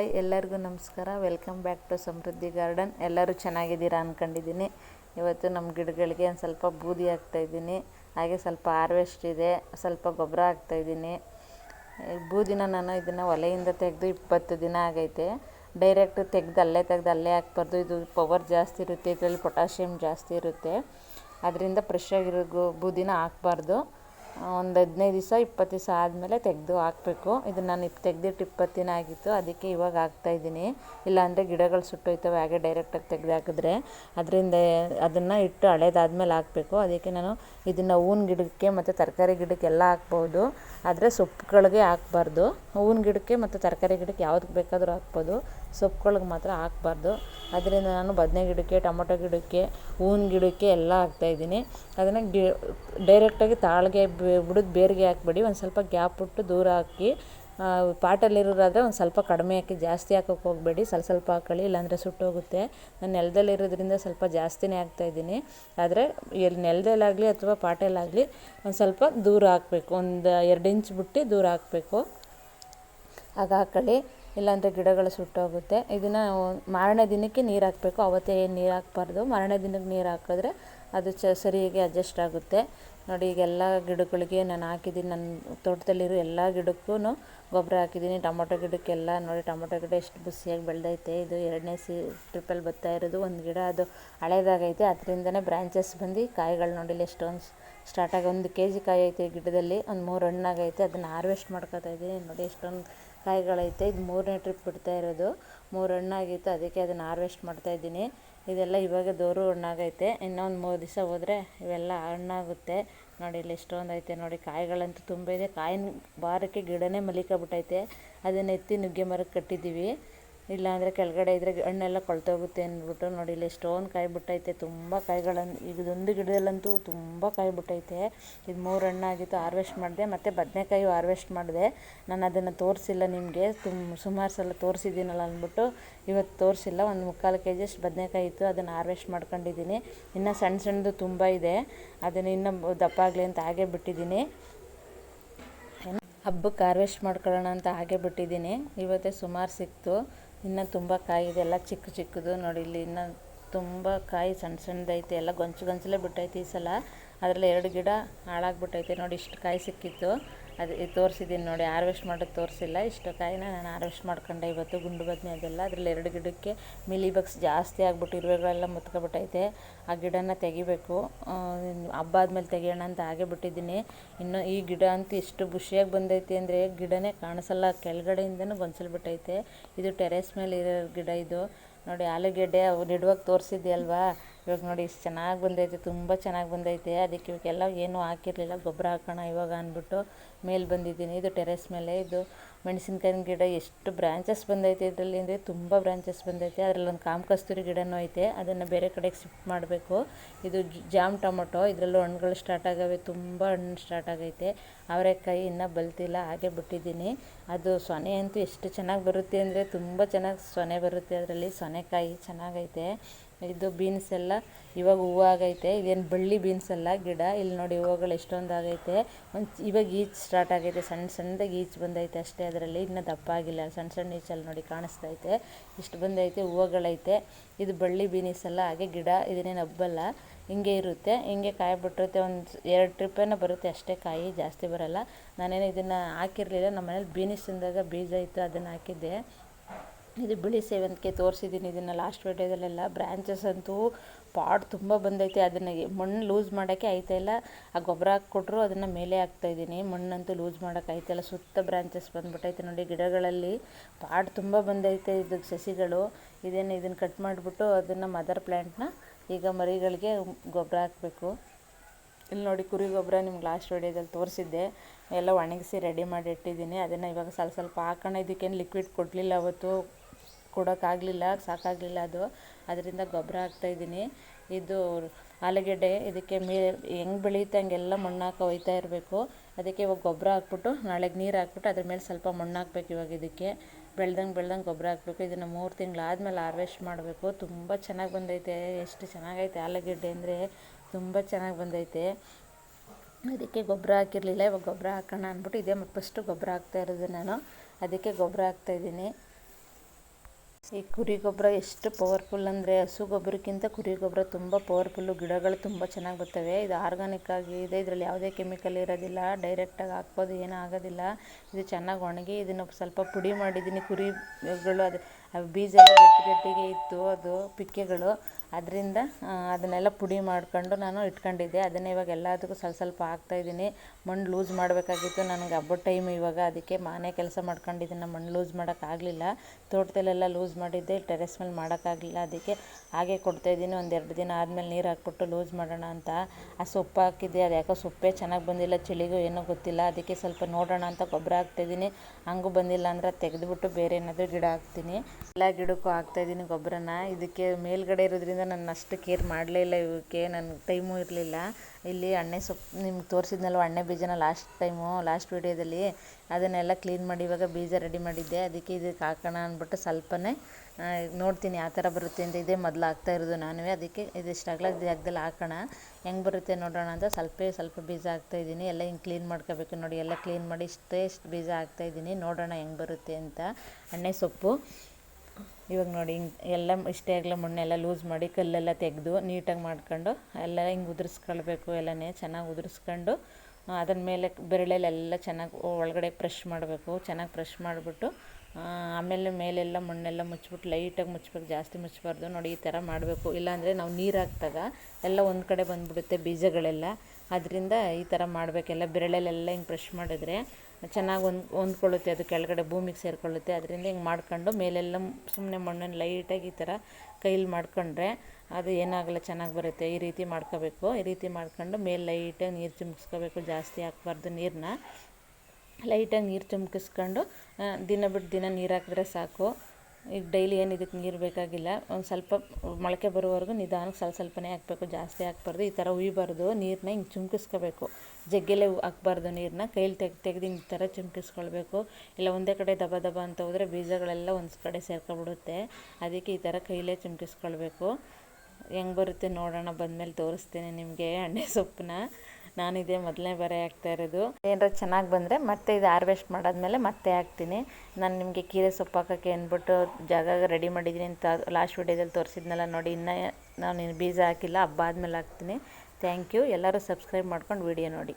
Hi, ಎಲ್ಲರಿಗೂ ನಮಸ್ಕಾರ. Welcome back to Samruddhi garden ಎಲ್ಲರೂ ಚೆನ್ನಾಗಿದ್ದೀರಾ ಅಂದ್ಕೊಂಡಿದ್ದೀನಿ ಇವತ್ತು ನಮ್ಮ ಗಿಡಗಳಿಗೆ ಒಂದು ಸ್ವಲ್ಪ ಬೂದಿ ಹಾಕ್ತಾಯಿದ್ದೀನಿ ಹಾಗೆ ಸ್ವಲ್ಪ ಹಾರ್ವೆಸ್ಟ್ ಇದೆ, ಸ್ವಲ್ಪ ಗೊಬ್ಬರ ಹಾಕ್ತಾಯಿದ್ದೀನಿ ಬೂದಿನ ನಾನು ಇದನ್ನು ಒಲೆಯಿಂದ ತೆಗೆದು ಇಪ್ಪತ್ತು ದಿನ ಆಗೈತೆ. ಡೈರೆಕ್ಟ್ ತೆಗೆದು ಅಲ್ಲೇ ತೆಗೆದು ಅಲ್ಲೇ ಹಾಕ್ಬಾರ್ದು. ಇದು ಪವರ್ ಜಾಸ್ತಿ ಇರುತ್ತೆ, ಇದರಲ್ಲಿ ಪೊಟ್ಯಾಷಿಯಮ್ ಜಾಸ್ತಿ ಇರುತ್ತೆ. ಅದರಿಂದ ಫ್ರೆಶ್ ಆಗಿರೋ ಬೂದಿನ ಹಾಕ್ಬಾರ್ದು. ಒಂದು ಹದಿನೈದು ದಿವಸ, ಇಪ್ಪತ್ತು ದಿವಸ ಆದಮೇಲೆ ತೆಗೆದು ಹಾಕಬೇಕು. ಇದು ನಾನು ತೆಗೆದಿಟ್ಟು ಇಪ್ಪತ್ತು ದಿನ ಆಗಿತ್ತು. ಅದಕ್ಕೆ ಇವಾಗ ಹಾಕ್ತಾಯಿದ್ದೀನಿ ಇಲ್ಲಾಂದರೆ ಗಿಡಗಳು ಸುಟ್ಟೋಯ್ತವೆ, ಹಾಗೆ ಡೈರೆಕ್ಟಾಗಿ ತೆಗೆದು ಹಾಕಿದ್ರೆ. ಅದರಿಂದ ಅದನ್ನು ಇಟ್ಟು ಹಳೇದಾದ್ಮೇಲೆ ಹಾಕಬೇಕು. ಅದಕ್ಕೆ ನಾನು ಇದನ್ನು ಹೂವಿನ ಗಿಡಕ್ಕೆ ಮತ್ತು ತರಕಾರಿ ಗಿಡಕ್ಕೆಲ್ಲ ಹಾಕ್ಬೋದು. ಆದರೆ ಸೊಪ್ಪುಗಳಿಗೆ ಹಾಕ್ಬಾರ್ದು. ಹೂವಿನ ಗಿಡಕ್ಕೆ ಮತ್ತು ತರಕಾರಿ ಗಿಡಕ್ಕೆ ಯಾವುದಕ್ಕೆ ಬೇಕಾದರೂ ಹಾಕ್ಬೋದು. ಸೊಪ್ಪುಗಳಿಗೆ ಮಾತ್ರ ಹಾಕ್ಬಾರ್ದು. ಅದರಿಂದ ನಾನು ಬದನೆ ಗಿಡಕ್ಕೆ, ಟೊಮೊಟೊ ಗಿಡಕ್ಕೆ, ಹೂವಿನ ಗಿಡಕ್ಕೆ ಎಲ್ಲ ಹಾಕ್ತಾಯಿದ್ದೀನಿ ಅದನ್ನು ಗಿ ಡೈರೆಕ್ಟಾಗಿ ತಾಳಿಗೆ ಬುಡದ ಬೇರಿಗೆ ಹಾಕ್ಬೇಡಿ. ಒಂದು ಸ್ವಲ್ಪ ಗ್ಯಾಪ್ ಬಿಟ್ಟು ದೂರ ಹಾಕಿ ಪಾಟಲ್ಲಿರೋರಾದರೆ ಒಂದು ಸ್ವಲ್ಪ ಕಡಿಮೆ ಹಾಕಿ, ಜಾಸ್ತಿ ಹಾಕೋಕೆ ಹೋಗಬೇಡಿ. ಸ್ವಲ್ಪ ಸ್ವಲ್ಪ ಹಾಕೊಳ್ಳಿ ಇಲ್ಲಾಂದರೆ ಸುಟ್ಟೋಗುತ್ತೆ. ನಾನು ನೆಲದಲ್ಲಿರೋದ್ರಿಂದ ಸ್ವಲ್ಪ ಜಾಸ್ತಿನೇ ಹಾಕ್ತಾಯಿದ್ದೀನಿ ಆದರೆ ಎಲ್ಲಿ ನೆಲದಲ್ಲಾಗಲಿ ಅಥವಾ ಪಾಟಲ್ಲಾಗಲಿ ಒಂದು ಸ್ವಲ್ಪ ದೂರ ಹಾಕಬೇಕು. ಒಂದು ಎರಡು ಇಂಚ್ ಬಿಟ್ಟು ದೂರ ಹಾಕಬೇಕು. ಆಗ ಹಾಕೊಳ್ಳಿ ಇಲ್ಲಾಂದರೆ ಗಿಡಗಳು ಸುಟ್ಟೋಗುತ್ತೆ. ಇದನ್ನು ಮಾರನೇ ದಿನಕ್ಕೆ ನೀರು ಹಾಕಬೇಕು. ಅವತ್ತೇ ಏನು ನೀರು ಹಾಕಬಾರ್ದು. ಮಾರನೇ ದಿನಕ್ಕೆ ನೀರು ಹಾಕಿದ್ರೆ ಅದು ಚ, ಸರಿಯಾಗಿ ಅಡ್ಜಸ್ಟ್ ಆಗುತ್ತೆ. ನೋಡಿ, ಈಗ ಎಲ್ಲ ಗಿಡಗಳಿಗೆ ನಾನು ಹಾಕಿದ್ದೀನಿ. ನನ್ನ ತೋಟದಲ್ಲಿರೋ ಎಲ್ಲ ಗಿಡಕ್ಕೂ ಗೊಬ್ಬರ ಹಾಕಿದ್ದೀನಿ. ಟೊಮೊಟೊ ಗಿಡಕ್ಕೆಲ್ಲ ನೋಡಿ, ಟೊಮೊಟೊ ಗಿಡ ಎಷ್ಟು ಬುಸಿಯಾಗಿ ಬೆಳೆದೈತೆ. ಇದು ಎರಡನೇ ಸಿ ಟ್ರಿಪ್ಪಲ್ಲಿ ಬರ್ತಾ ಇರೋದು. ಒಂದು ಗಿಡ ಅದು ಹಳೇದಾಗೈತೆ. ಅದರಿಂದನೇ ಬ್ರ್ಯಾಂಚಸ್ ಬಂದು ಕಾಯಿಗಳು ನೋಡಿಲ್ಲ ಎಷ್ಟೊಂದು ಸ್ಟಾರ್ಟ್ ಆಗಿ ಒಂದು ಕೆ ಜಿ ಕಾಯಿ ಐತೆ ಗಿಡದಲ್ಲಿ. ಒಂದು ಮೂರು ಹಣ್ಣಾಗೈತೆ ಅದನ್ನು ಹಾರ್ವೆಸ್ಟ್ ಮಾಡ್ಕೊತಾ ಇದ್ದೀನಿ. ನೋಡಿ, ಎಷ್ಟೊಂದು ಕಾಯಿಗಳೈತೆ. ಇದು ಮೂರನೇ ಟ್ರಿಪ್ ಬಿಡ್ತಾ ಇರೋದು. ಮೂರು ಹಣ್ಣಾಗಿತ್ತು ಅದಕ್ಕೆ ಅದನ್ನು ಹಾರ್ವೆಸ್ಟ್ ಮಾಡ್ತಾ ಇದ್ದೀನಿ. ಇದೆಲ್ಲ ಇವಾಗ ದೋರು ಹಣ್ಣಾಗೈತೆ ಇನ್ನೊಂದು ಮೂರು ದಿವಸ ಹೋದರೆ ಇವೆಲ್ಲ ಹಣ್ಣಾಗುತ್ತೆ. ನೋಡಿ, ಇಲ್ಲಿ ಎಷ್ಟೊಂದು ಐತೆ ನೋಡಿ, ಕಾಯಿಗಳಂತೂ ತುಂಬ ಇದೆ. ಕಾಯಿನ ಬಾರಕ್ಕೆ ಗಿಡನೇ ಮಲಿಕೊಬಿಟ್ಟೈತೆ. ಅದನ್ನು ಎತ್ತಿ ನುಗ್ಗೆ ಮರಕ್ಕೆ ಕಟ್ಟಿದ್ದೀವಿ. ಇಲ್ಲಾಂದರೆ ಕೆಳಗಡೆ ಇದ್ದರೆ ಹಣ್ಣೆಲ್ಲ ಕೊಳೆತೋಗುತ್ತೆ ಅಂದ್ಬಿಟ್ಟು ನೋಡಿ, ಇಲ್ಲಿ ಎಷ್ಟೊಂದು ಕಾಯಿ ಬಿಟ್ಟೈತೆ, ತುಂಬ ಕಾಯಿಗಳನ್ನು ಇದೊಂದು ಗಿಡದಲ್ಲಂತೂ ತುಂಬ ಕಾಯಿ ಬಿಟ್ಟೈತೆ. ಇದು ಮೂರು ಹಣ್ಣಾಗಿತ್ತು ಹಾರ್ವೆಸ್ಟ್ ಮಾಡಿದೆ, ಮತ್ತು ಬದನೆಕಾಯಿ ಹಾರ್ವೆಸ್ಟ್ ಮಾಡಿದೆ. ನಾನು ಅದನ್ನು ತೋರಿಸಿಲ್ಲ ನಿಮಗೆ, ತುಮ್ ಸುಮಾರು ಸಲ ತೋರಿಸಿದ್ದೀನಲ್ಲ ಅಂದ್ಬಿಟ್ಟು ಇವತ್ತು ತೋರಿಸಿಲ್ಲ. ಒಂದು ಮುಕ್ಕಾಲು ಕೆ ಜಿಯಷ್ಟು ಬದನೆಕಾಯಿ ಇತ್ತು, ಅದನ್ನು ಹಾರ್ವೆಸ್ಟ್ ಮಾಡ್ಕೊಂಡಿದ್ದೀನಿ. ಇನ್ನೂ ಸಣ್ಣ ಸಣ್ಣದು ತುಂಬ ಇದೆ, ಅದನ್ನು ಇನ್ನೂ ದಪ್ಪ ಆಗಲಿ ಅಂತ ಹಾಗೆ ಬಿಟ್ಟಿದ್ದೀನಿ. ಹಬ್ಬಕ್ಕೆ ಹಾರ್ವೆಸ್ಟ್ ಮಾಡ್ಕೊಳ್ಳೋಣ ಅಂತ ಹಾಗೆ ಬಿಟ್ಟಿದ್ದೀನಿ. ಇವತ್ತೇ ಸುಮಾರು ಸಿಕ್ತು. ಇನ್ನೂ ತುಂಬ ಕಾಯಿ ಇದೆಲ್ಲ ಚಿಕ್ಕ ಚಿಕ್ಕದು ನೋಡಿ ಇಲ್ಲಿ ಇನ್ನೂ ತುಂಬ ಕಾಯಿ ಸಣ್ಣ ಸಣ್ಣದೈತೆ ಎಲ್ಲ ಗೊಂಚು ಗೊಂಚಲೇ ಬಿಟ್ಟೈತೆ ಈ ಸಲ. ಅದರಲ್ಲಿ ಎರಡು ಗಿಡ ಹಾಳಾಗ್ಬಿಟ್ಟೈತೆ ನೋಡಿ ಇಷ್ಟು ಕಾಯಿ ಸಿಕ್ಕಿತ್ತು. ಅದು ತೋರಿಸಿದ್ದೀನಿ ನೋಡಿ ಹಾರ್ವೆಸ್ಟ್ ಮಾಡೋದು ತೋರಿಸಿಲ್ಲ. ಇಷ್ಟು ಕಾಯಿನ ನಾನು ಹಾರ್ವೆಸ್ಟ್ ಮಾಡ್ಕೊಂಡೆ ಇವತ್ತು, ಗುಂಡು ಬದನೆ ಅದೆಲ್ಲ. ಅದರಲ್ಲಿ ಎರಡು ಗಿಡಕ್ಕೆ ಮಿಲಿ ಬಗ್ಸ್ ಜಾಸ್ತಿ ಆಗ್ಬಿಟ್ಟು, ಇರುವೆಗಳೆಲ್ಲ ಮುತ್ಕೊಬಿಟ್ಟೈತೆ ಆ ಗಿಡನ ತೆಗಿಬೇಕು. ಹಬ್ಬ ಆದಮೇಲೆ ತೆಗಿಯೋಣ ಅಂತ ಹಾಗೆ ಬಿಟ್ಟಿದ್ದೀನಿ ಇನ್ನು ಈ ಗಿಡ ಅಂತೂ ಇಷ್ಟು ಖುಷಿಯಾಗಿ ಬಂದೈತೆ ಅಂದರೆ ಗಿಡನೇ ಕಾಣಿಸಲ್ಲ. ಕೆಳಗಡೆಯಿಂದನೂ ಬಿಟ್ಟೈತೆ ಇದು ಟೆರೆಸ್ ಮೇಲೆ ಇರೋ ಗಿಡ ಇದು. ನೋಡಿ, ಆಲೂಗೆಡ್ಡೆ ಅವು ನೆಡುವಾಗ ತೋರಿಸಿದ್ದೆ ಅಲ್ವಾ ಇವಾಗ ನೋಡಿ ಇಷ್ಟು ಚೆನ್ನಾಗಿ ಬಂದೈತೆ, ತುಂಬ ಚೆನ್ನಾಗಿ ಬಂದೈತೆ. ಅದಕ್ಕೆ ಇವಕ್ಕೆಲ್ಲ ಏನೂ ಹಾಕಿರಲಿಲ್ಲ, ಗೊಬ್ಬರ ಹಾಕೋಣ ಇವಾಗ ಅಂದ್ಬಿಟ್ಟು ಮೇಲೆ ಬಂದಿದ್ದೀನಿ. ಇದು ಟೆರೆಸ್ ಮೇಲೆ, ಇದು ಮೆಣಸಿನ್ಕಾಯಿನ ಗಿಡ ಎಷ್ಟು ಬ್ರಾಂಚಸ್ ಬಂದೈತೆ ಇದರಲ್ಲಿ ಅಂದರೆ ತುಂಬ ಬ್ರಾಂಚಸ್ ಬಂದೈತೆ. ಅದರಲ್ಲಿ ಒಂದು ಕಾಮ ಕಸ್ತೂರಿ ಗಿಡನೂ ಐತೆ, ಅದನ್ನು ಬೇರೆ ಕಡೆಗೆ ಶಿಫ್ಟ್ ಮಾಡಬೇಕು. ಇದು ಜಾಮ್ ಟೊಮೊಟೊ, ಇದರಲ್ಲೂ ಹಣ್ಣುಗಳು ಸ್ಟಾರ್ಟ್ ಆಗವೆ, ತುಂಬ ಹಣ್ಣು ಸ್ಟಾರ್ಟ್ ಆಗೈತೆ. ಅವರೆಕಾಯಿ ಇನ್ನೂ ಬಲ್ತಿಲ್ಲ, ಹಾಗೆ ಬಿಟ್ಟಿದ್ದೀನಿ. ಅದು ಸೊನೆ ಅಂತೂ ಎಷ್ಟು ಚೆನ್ನಾಗಿ ಬರುತ್ತೆ ಅಂದರೆ ತುಂಬ ಚೆನ್ನಾಗಿ ಸೊನೆ ಬರುತ್ತೆ ಅದರಲ್ಲಿ. ಸೊನೆಕಾಯಿ ಚೆನ್ನಾಗೈತೆ. ಇದು ಬೀನ್ಸ್ ಎಲ್ಲ. ಇವಾಗ ಹೂವು ಆಗೈತೆ, ಇದೇನು ಬಳ್ಳಿ ಬೀನ್ಸ್ ಅಲ್ಲ ಗಿಡ. ಇಲ್ಲಿ ನೋಡಿ ಹೂವುಗಳು ಎಷ್ಟೊಂದು ಆಗೈತೆ. ಒಂದು ಇವಾಗ ಈಚ್ ಸ್ಟಾರ್ಟ್ ಆಗೈತೆ ಸಣ್ಣ ಸಣ್ಣದಾಗಿ ಈಚ್ ಬಂದೈತೆ ಅಷ್ಟೇ ಅದರಲ್ಲಿ. ಇನ್ನೂ ದಪ್ಪ ಆಗಿಲ್ಲ ಸಣ್ಣ ಸಣ್ಣ ಈಚಲ್ಲಿ ನೋಡಿ ಕಾಣಿಸ್ತೈತೆ ಇಷ್ಟು ಬಂದೈತೆ ಹೂವುಗಳೈತೆ. ಇದು ಬಳ್ಳಿ ಬೀನಿಸ್ ಅಲ್ಲ, ಹಾಗೆ ಗಿಡ. ಇದನ್ನೇನು ಹಬ್ಬಲ್ಲ, ಹಿಂಗೆ ಇರುತ್ತೆ. ಹಿಂಗೆ ಕಾಯಿ ಬಿಟ್ಟಿರುತ್ತೆ ಒಂದು ಎರಡು ಟ್ರಿಪ್ಪೇನೋ ಬರುತ್ತೆ, ಅಷ್ಟೇ ಕಾಯಿ ಜಾಸ್ತಿ ಬರೋಲ್ಲ. ನಾನೇನು ಇದನ್ನು ಹಾಕಿರಲಿಲ್ಲ. ನಮ್ಮ ಮನೇಲಿ ಬೀನಿಸ್ ತಿಂದಾಗ ಬೀಜ ಇತ್ತು, ಅದನ್ನು ಹಾಕಿದ್ದೆ. ಇದು ಬಿಳಿ ಸೇವಂತಿಗೆ ತೋರಿಸಿದ್ದೀನಿ. ಇದನ್ನು ಲಾಸ್ಟ್ ವಿಡಿಯೋದಲ್ಲೆಲ್ಲ ಬ್ರ್ಯಾಂಚಸ್ ಅಂತೂ ಪಾಟ್ ತುಂಬ ಬಂದೈತೆ. ಅದನ್ನು ಮಣ್ಣು ಲೂಸ್ ಮಾಡೋಕ್ಕೆ ಇಲ್ಲ. ಆ ಗೊಬ್ಬರ ಹಾಕ್ಕೊಟ್ರು ಅದನ್ನು ಮೇಲೆ ಹಾಕ್ತಾಯಿದ್ದೀನಿ ಮಣ್ಣಂತೂ ಲೂಸ್ ಮಾಡೋಕ್ಕೆ ಆಯ್ತಾಯಿಲ್ಲ ಸುತ್ತ ಬ್ರ್ಯಾಂಚಸ್ ಬಂದ್ಬಿಟ್ಟೈತೆ ನೋಡಿ. ಗಿಡಗಳಲ್ಲಿ ಪಾಟ್ ತುಂಬ ಬಂದೈತೆ ಇದಕ್ಕೆ ಸಸಿಗಳು. ಇದನ್ನು ಇದನ್ನು ಕಟ್ ಮಾಡಿಬಿಟ್ಟು ಅದನ್ನು ಮದರ್ ಪ್ಲ್ಯಾಂಟ್ನ ಈಗ ಮರಿಗಳಿಗೆ ಗೊಬ್ಬರ ಹಾಕಬೇಕು. ಇಲ್ಲಿ ನೋಡಿ ಕುರಿ ಗೊಬ್ಬರ ನಿಮ್ಗೆ ಲಾಸ್ಟ್ ವಿಡಿಯೋದಲ್ಲಿ ತೋರಿಸಿದ್ದೆ. ಎಲ್ಲ ಒಣಗಿಸಿ ರೆಡಿ ಮಾಡಿ ಇಟ್ಟಿದ್ದೀನಿ. ಅದನ್ನು ಇವಾಗ ಸ್ವಲ್ಪ ಸ್ವಲ್ಪ ಹಾಕೋಣ. ಇದಕ್ಕೇನು ಲಿಕ್ವಿಡ್ ಕೊಡಲಿಲ್ಲ ಅವತ್ತು. ಕೊಡೋಕ್ಕಾಗಲಿಲ್ಲ, ಸಾಕಾಗಲಿಲ್ಲ ಅದು. ಅದರಿಂದ ಗೊಬ್ಬರ ಹಾಕ್ತಾಯಿದ್ದೀನಿ ಇದು ಆಲೂಗೆಡ್ಡೆ, ಇದಕ್ಕೆ ಮೇ, ಹೆಂಗೆ ಬೆಳೆಯುತ್ತೆ ಹಂಗೆಲ್ಲ ಮಣ್ಣು ಹಾಕಿ ಒಯ್ತಾ ಇರಬೇಕು. ಅದಕ್ಕೆ ಇವಾಗ ಗೊಬ್ಬರ ಹಾಕ್ಬಿಟ್ಟು, ನಾಳೆಗೆ ನೀರು ಹಾಕ್ಬಿಟ್ಟು ಅದ್ರ ಮೇಲೆ ಸ್ವಲ್ಪ ಮಣ್ಣು ಹಾಕ್ಬೇಕು ಇವಾಗ ಇದಕ್ಕೆ. ಬೆಳ್ದಂಗೆ ಬೆಳ್ದಂಗೆ ಗೊಬ್ಬರ ಹಾಕ್ಬೇಕು. ಇದನ್ನು ಮೂರು ತಿಂಗಳಾದ್ಮೇಲೆ ಹಾರ್ವೆಸ್ಟ್ ಮಾಡಬೇಕು. ತುಂಬ ಚೆನ್ನಾಗಿ ಬಂದೈತೆ. ಎಷ್ಟು ಚೆನ್ನಾಗೈತೆ ಆಲೂಗೆಡ್ಡೆ ಅಂದರೆ. ತುಂಬ ಚೆನ್ನಾಗಿ ಬಂದೈತೆ. ಅದಕ್ಕೆ ಗೊಬ್ಬರ ಹಾಕಿರಲಿಲ್ಲ. ಇವಾಗ ಗೊಬ್ಬರ ಹಾಕೋಣ ಅಂದ್ಬಿಟ್ಟು ಇದೇ ಫಸ್ಟು ಗೊಬ್ಬರ ಹಾಕ್ತಾ ಇರೋದು ನಾನು. ಅದಕ್ಕೆ ಗೊಬ್ಬರ ಹಾಕ್ತಾಯಿದ್ದೀನಿ ಈ ಕುರಿ ಗೊಬ್ಬರ ಎಷ್ಟು ಪವರ್ಫುಲ್ ಅಂದರೆ ಹಸು ಗೊಬ್ಬರಕ್ಕಿಂತ ಕುರಿ ಗೊಬ್ಬರ ತುಂಬ ಪವರ್ಫುಲ್ಲು ಗಿಡಗಳು ತುಂಬ ಚೆನ್ನಾಗಿ ಬರ್ತವೆ. ಇದು ಆರ್ಗಾನಿಕ್ ಆಗಿ ಇದೆ. ಇದರಲ್ಲಿ ಯಾವುದೇ ಕೆಮಿಕಲ್ ಇರೋದಿಲ್ಲ. ಡೈರೆಕ್ಟಾಗಿ ಹಾಕ್ಬೋದು. ಏನೂ ಆಗೋದಿಲ್ಲ. ಇದು ಚೆನ್ನಾಗಿ ಒಣಗಿ, ಇದನ್ನು ಸ್ವಲ್ಪ ಪುಡಿ ಮಾಡಿದ್ದೀನಿ. ಕುರಿಗಳು ಅದು ಬೀಜ ಎಲ್ಲ ಗಟ್ಟಿ ಗಟ್ಟಿಗೆ ಇತ್ತು ಅದು ಪಿಕ್ಕೆಗಳು. ಅದರಿಂದ ಅದನ್ನೆಲ್ಲ ಪುಡಿ ಮಾಡ್ಕೊಂಡು ನಾನು ಇಟ್ಕೊಂಡಿದ್ದೆ. ಅದನ್ನೇ ಇವಾಗ ಎಲ್ಲದಕ್ಕೂ ಸ್ವಲ್ಪ ಸ್ವಲ್ಪ ಹಾಕ್ತಾಯಿದ್ದೀನಿ ಮಣ್ಣು ಲೂಸ್ ಮಾಡಬೇಕಾಗಿತ್ತು. ನನಗೆ ಹಬ್ಬದ ಟೈಮ್ ಇವಾಗ ಅದಕ್ಕೆ ಮನೆ ಕೆಲಸ ಮಾಡ್ಕೊಂಡಿದ್ದೀನಿ ಮಣ್ಣು ಲೂಸ್ ಮಾಡೋಕ್ಕಾಗಲಿಲ್ಲ ತೋಟದಲ್ಲೆಲ್ಲ ಲೂಸ್ ಮಾಡಿದ್ದೆ. ಟೆರೆಸ್ ಮೇಲೆ ಮಾಡೋಕ್ಕಾಗಲಿಲ್ಲ ಅದಕ್ಕೆ. ಹಾಗೆ ಕೊಡ್ತಾಯಿದ್ದೀನಿ ಒಂದು ಎರಡು ದಿನ ಆದಮೇಲೆ ನೀರು ಹಾಕ್ಬಿಟ್ಟು ಲೂಸ್ ಮಾಡೋಣ ಅಂತ. ಆ ಸೊಪ್ಪು ಹಾಕಿದ್ದೆ. ಅದು ಯಾಕೋ ಸೊಪ್ಪೇ ಚೆನ್ನಾಗಿ ಬಂದಿಲ್ಲ, ಚಳಿಗೂ ಏನೋ ಗೊತ್ತಿಲ್ಲ. ಅದಕ್ಕೆ ಸ್ವಲ್ಪ ನೋಡೋಣ ಅಂತ ಗೊಬ್ಬರ ಹಾಕ್ತಾಯಿದ್ದೀನಿ ಹಂಗೂ ಬಂದಿಲ್ಲ ಅಂದರೆ ತೆಗೆದುಬಿಟ್ಟು ಬೇರೆ ಏನಾದರೂ ಗಿಡ ಹಾಕ್ತೀನಿ. ಎಲ್ಲ ಗಿಡಕ್ಕೂ ಹಾಕ್ತಾಯಿದ್ದೀನಿ ಗೊಬ್ಬರನ. ಇದಕ್ಕೆ ಮೇಲ್ಗಡೆ ಇರೋದ್ರಿಂದ ನಾನು ಅಷ್ಟು ಕೇರ್ ಮಾಡಲೇ ಇಲ್ಲ ಇವಕ್ಕೆ. ನನಗೆ ಟೈಮು ಇರಲಿಲ್ಲ. ಇಲ್ಲಿ ಅಣ್ಣೆ ಸೊಪ್ಪು ನಿಮ್ಗೆ ತೋರಿಸಿದ್ನಲ್ವ ಅಣ್ಣೆ ಬೀಜನ ಲಾಸ್ಟ್ ಟೈಮು ಲಾಸ್ಟ್ ವೀಡಿಯೋದಲ್ಲಿ ಅದನ್ನೆಲ್ಲ ಕ್ಲೀನ್ ಮಾಡಿ ಇವಾಗ ಬೀಜ ರೆಡಿ ಮಾಡಿದ್ದೆ. ಅದಕ್ಕೆ ಇದಕ್ಕೆ ಹಾಕೋಣ ಅಂದ್ಬಿಟ್ಟು ಸ್ವಲ್ಪನೇ ನೋಡ್ತೀನಿ ಯಾವ ಥರ ಬರುತ್ತೆ ಅಂತ. ಇದೇ ಮೊದಲು ಆಗ್ತಾ ಇರೋದು ನಾನುವೇ. ಅದಕ್ಕೆ ಇದಿಷ್ಟಾಗಲ ಜಾಗದಲ್ಲಿ ಹಾಕೋಣ. ಹೆಂಗೆ ಬರುತ್ತೆ ನೋಡೋಣ ಅಂತ ಸ್ವಲ್ಪ ಸ್ವಲ್ಪ ಬೀಜ ಹಾಕ್ತಾಯಿದ್ದೀನಿ ಎಲ್ಲ ಹಿಂಗೆ ಕ್ಲೀನ್ ಮಾಡ್ಕೋಬೇಕು ನೋಡಿ. ಎಲ್ಲ ಕ್ಲೀನ್ ಮಾಡಿ ಇಷ್ಟೇ ಇಷ್ಟು ಬೀಜ ಹಾಕ್ತಾಯಿದ್ದೀನಿ ನೋಡೋಣ ಹೆಂಗೆ ಬರುತ್ತೆ ಅಂತ. ಅಣ್ಣೆ ಸೊಪ್ಪು. ಇವಾಗ ನೋಡಿ ಹಿಂಗೆ ಎಲ್ಲ ಇಷ್ಟೇ ಆಗಲ ಮಣ್ಣೆಲ್ಲ ಲೂಸ್ ಮಾಡಿ ಕಲ್ಲೆಲ್ಲ ತೆಗೆದು ನೀಟಾಗಿ ಮಾಡ್ಕೊಂಡು ಎಲ್ಲ ಹಿಂಗೆ ಉದುರಿಸ್ಕೊಳ್ಬೇಕು ಎಲ್ಲನೇ ಚೆನ್ನಾಗಿ ಉದುರಿಸ್ಕೊಂಡು ಅದನ್ನ ಮೇಲೆ ಬೆರಳಲ್ಲೆಲ್ಲ ಚೆನ್ನಾಗಿ ಒಳಗಡೆ ಪ್ರೆಶ್ ಮಾಡಬೇಕು, ಚೆನ್ನಾಗಿ ಪ್ರೆಶ್ ಮಾಡಿಬಿಟ್ಟು ಆಮೇಲೆ ಮೇಲೆಲ್ಲ ಮಣ್ಣೆಲ್ಲ ಮುಚ್ಚಿಬಿಟ್ಟು ಲೈಟಾಗಿ ಮುಚ್ಚಬೇಕು ಜಾಸ್ತಿ ಮುಚ್ಚಬಾರ್ದು, ನೋಡಿ ಈ ಥರ ಮಾಡಬೇಕು. ಇಲ್ಲಾಂದರೆ ನಾವು ನೀರು ಹಾಕಿದಾಗ ಎಲ್ಲ ಒಂದು ಕಡೆ ಬಂದುಬಿಡುತ್ತೆ ಬೀಜಗಳೆಲ್ಲ. ಅದರಿಂದ ಈ ಥರ ಮಾಡಬೇಕೆಲ್ಲ. ಬೆರಳಲ್ಲೆಲ್ಲ ಹಿಂಗೆ ಪ್ರೆಶ್ ಮಾಡಿದ್ರೆ ಚೆನ್ನಾಗಿ ಒಂದು ಹೊಂದ್ಕೊಳ್ಳುತ್ತೆ, ಅದು ಕೆಳಗಡೆ ಭೂಮಿಗೆ ಸೇರಿಕೊಳ್ಳುತ್ತೆ. ಅದರಿಂದ ಹಿಂಗೆ ಮಾಡ್ಕೊಂಡು ಮೇಲೆಲ್ಲ ಸುಮ್ಮನೆ ಮಣ್ಣನ್ನು ಲೈಟಾಗಿ ಈ ಥರ ಕೈಲಿ ಮಾಡ್ಕೊಂಡ್ರೆ ಅದು ಏನಾಗಲ್ಲ, ಚೆನ್ನಾಗಿ ಬರುತ್ತೆ. ಈ ರೀತಿ ಮಾಡ್ಕೋಬೇಕು. ಈ ರೀತಿ ಮಾಡ್ಕೊಂಡು ಮೇಲೆ ಲೈಟಾಗಿ ನೀರು ಚಿಮ್ಕಿಸ್ಕೋಬೇಕು ಜಾಸ್ತಿ ಹಾಕ್ಬಾರ್ದು ನೀರನ್ನ ಲೈಟಾಗಿ ನೀರು ಚಿಮ್ಕಿಸ್ಕೊಂಡು ದಿನ ಬಿಟ್ಟು ದಿನ ನೀರು ಹಾಕಿದ್ರೆ ಸಾಕು. ಈಗ ಡೈಲಿ ಏನು ಇದಕ್ಕೆ ನೀರು ಬೇಕಾಗಿಲ್ಲ. ಒಂದು ಸ್ವಲ್ಪ ಮೊಳಕೆ ಬರೋವರೆಗೂ ನಿಧಾನಕ್ಕೆ ಸ್ವಲ್ಪ ಸ್ವಲ್ಪನೇ ಹಾಕಬೇಕು, ಜಾಸ್ತಿ ಹಾಕ್ಬಾರ್ದು. ಈ ಥರ ಉಯ್ಬಾರ್ದು ನೀರನ್ನ ಹಿಂಗೆ ಚುಮ್ಕಿಸ್ಕೋಬೇಕು. ಜಗ್ಗೆಲೆ ಹಾಕ್ಬಾರ್ದು ನೀರನ್ನ ಕೈಲಿ ತೆಗ್ ತೆಗೆದು ಈ ಥರ ಚುಮ್ಕಿಸ್ಕೊಳ್ಬೇಕು. ಇಲ್ಲ ಒಂದೇ ಕಡೆ ದಬ ದಬ ಅಂತ ಹೋದರೆ ಬೀಜಗಳೆಲ್ಲ ಒಂದು ಕಡೆ ಸೇರ್ಕೊಬಿಡುತ್ತೆ. ಅದಕ್ಕೆ ಈ ಥರ ಕೈಲೇ ಚುಮ್ಕಿಸ್ಕೊಳ್ಬೇಕು. ಹೆಂಗೆ ಬರುತ್ತೆ ನೋಡೋಣ. ಬಂದಮೇಲೆ ತೋರಿಸ್ತೀನಿ ನಿಮಗೆ ಹಣ್ಣೆ ಸೊಪ್ಪನ್ನ. ನಾನು ಇದೇ ಮೊದಲನೇ ಬಾರಿ ಹಾಕ್ತಾ ಇರೋದು. ಏನಾರ ಚೆನ್ನಾಗಿ ಬಂದರೆ ಮತ್ತೆ ಇದು ಹಾರ್ವೆಸ್ಟ್ ಮಾಡಾದ್ಮೇಲೆ ಮತ್ತೆ ಹಾಕ್ತೀನಿ. ನಾನು ನಿಮಗೆ ಕೀರೆ ಸೊಪ್ಪು ಹಾಕೋಕ್ಕೆ ಅಂದ್ಬಿಟ್ಟು ಜಾಗ ರೆಡಿ ಮಾಡಿದ್ದೀನಿ. ಅಂತ ಲಾಸ್ಟ್ ವಿಡಿಯೋದಲ್ಲಿ ತೋರಿಸಿದ್ನಲ್ಲ ನೋಡಿ, ಇನ್ನೂ ನಾನು ಬೀಜ ಹಾಕಿಲ್ಲ, ಹಬ್ಬ ಆದಮೇಲೆ ಹಾಕ್ತೀನಿ. ಥ್ಯಾಂಕ್ ಯು ಎಲ್ಲರೂ ಸಬ್ಸ್ಕ್ರೈಬ್ ಮಾಡ್ಕೊಂಡು ವಿಡಿಯೋ ನೋಡಿ.